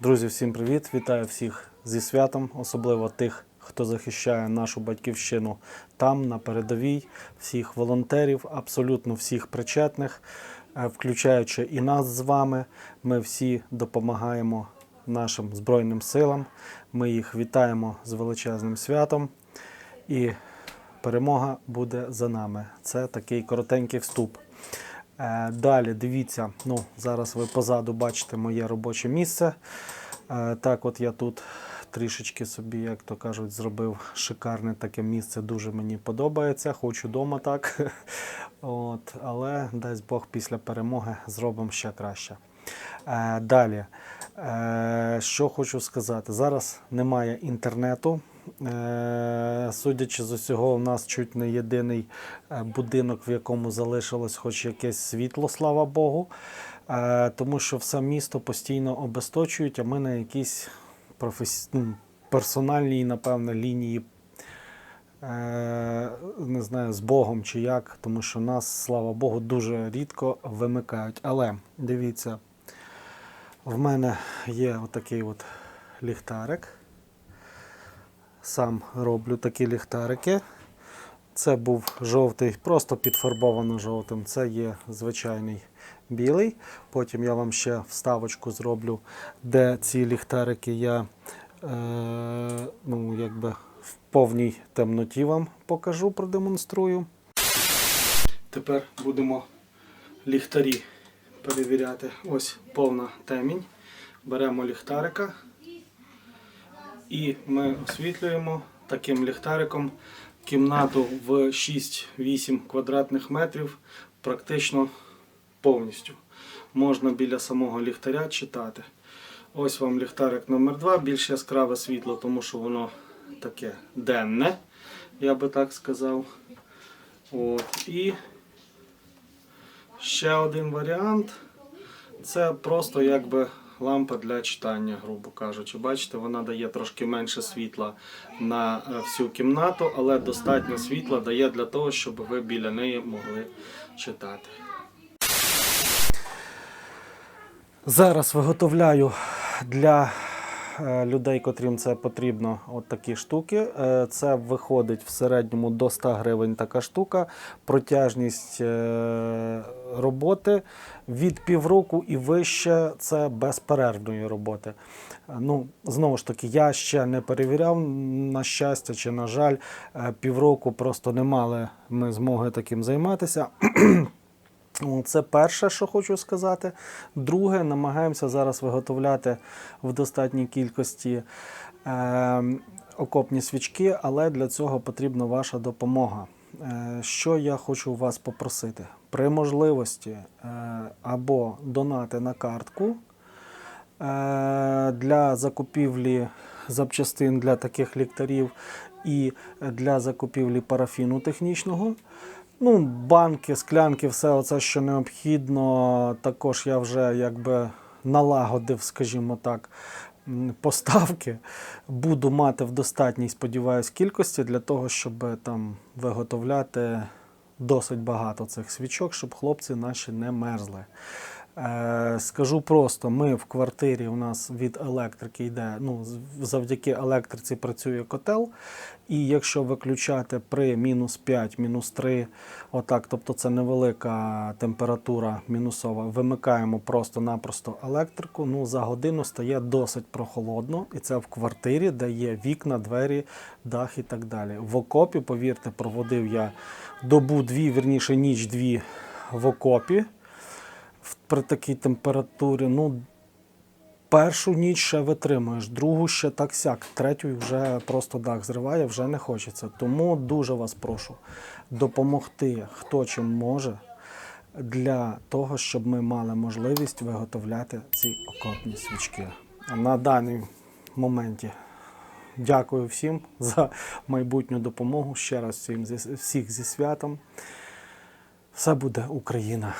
Друзі, всім привіт! Вітаю всіх зі святом, особливо тих, хто захищає нашу батьківщину там, на передовій, всіх волонтерів, абсолютно всіх причетних, е, включаючи і нас з вами. Ми всі допомагаємо нашим Збройним силам. Ми їх вітаємо з величезним святом. І перемога буде за нами. Це такий коротенький вступ. Е, Далі дивіться, ну зараз ви позаду бачите моє робоче місце. Е, Так, от я тут трішечки собі, як то кажуть, зробив шикарне таке місце. Дуже мені подобається. Хочу вдома так. От, але дасть Бог після перемоги зробимо ще краще. Е, Далі, що хочу сказати, зараз немає інтернету. Е, Судячи з усього, у нас чуть не єдиний е, будинок, в якому залишилось хоч якесь світло, слава Богу. Е, Тому що все місто постійно обесточують, а ми на якійсь професі... ну, персональній, напевно, лінії не знаю, з Богом чи як, тому що нас, слава Богу, дуже рідко вимикають. Але дивіться, в мене є отакий от ліхтарик. Сам роблю такі ліхтарики. Це був жовтий, просто підфарбовано жовтим. Це є звичайний білий. Потім я вам ще вставочку зроблю, де ці ліхтарики я е, ну, якби в повній темноті вам покажу, продемонструю. Тепер будемо ліхтарі перевіряти. Ось повна темінь. Беремо ліхтарика і ми освітлюємо таким ліхтариком кімнату в 6-8 квадратних метрів практично повністю. Можна біля самого ліхтаря читати. Ось вам ліхтарик номер 2 більш яскраве світло, тому що воно таке денне, я би так сказав. От. І ще один варіант. Це просто якби лампа для читання, грубо кажучи. Бачите, вона дає трошки менше світла на е, всю кімнату, але достатньо світла дає для того, щоб ви біля неї могли читати. Зараз виготовляю для людей, котрим це потрібно, от такі штуки. Е, Це виходить в середньому до 100 гривень така штука. Протяжність е, роботи від півроку і вище це безперервної роботи. Е, Ну, знову ж таки, я ще не перевіряв, на щастя чи на жаль, е, півроку просто не мали ми змоги таким займатися. Це перше, що хочу сказати. Друге, намагаємося зараз виготовляти в достатній кількості е, окопні свічки, але для цього потрібна ваша допомога. Е, що я хочу вас попросити? При можливості е, або донати на картку е, для закупівлі запчастин для таких ліхтарів і для закупівлі парафіну технічного. Ну, банки, склянки, все оце, що необхідно. Також я вже якби налагодив, скажімо так, поставки. Буду мати в достатній, сподіваюсь, кількості для того, щоб там виготовляти досить багато цих свічок, щоб хлопці наші не мерзли. Е, скажу просто, ми в квартирі у нас від електрики йде, ну, завдяки електриці працює котел. І якщо виключати при мінус 5, мінус 3, отак, тобто це невелика температура мінусова, вимикаємо просто-напросто електрику. Ну, за годину стає досить прохолодно, і це в квартирі, де є вікна, двері, дах і так далі. В окопі, повірте, проводив я добу дві, вірніше ніч дві в окопі при такій температурі. Ну, першу ніч ще витримуєш, другу ще так сяк, третю вже просто дах зриває, вже не хочеться. Тому дуже вас прошу допомогти, хто чим може, для того, щоб ми мали можливість виготовляти ці окопні свічки. На даний моменті дякую всім за майбутню допомогу. Ще раз всім всіх зі святом. Все буде Україна.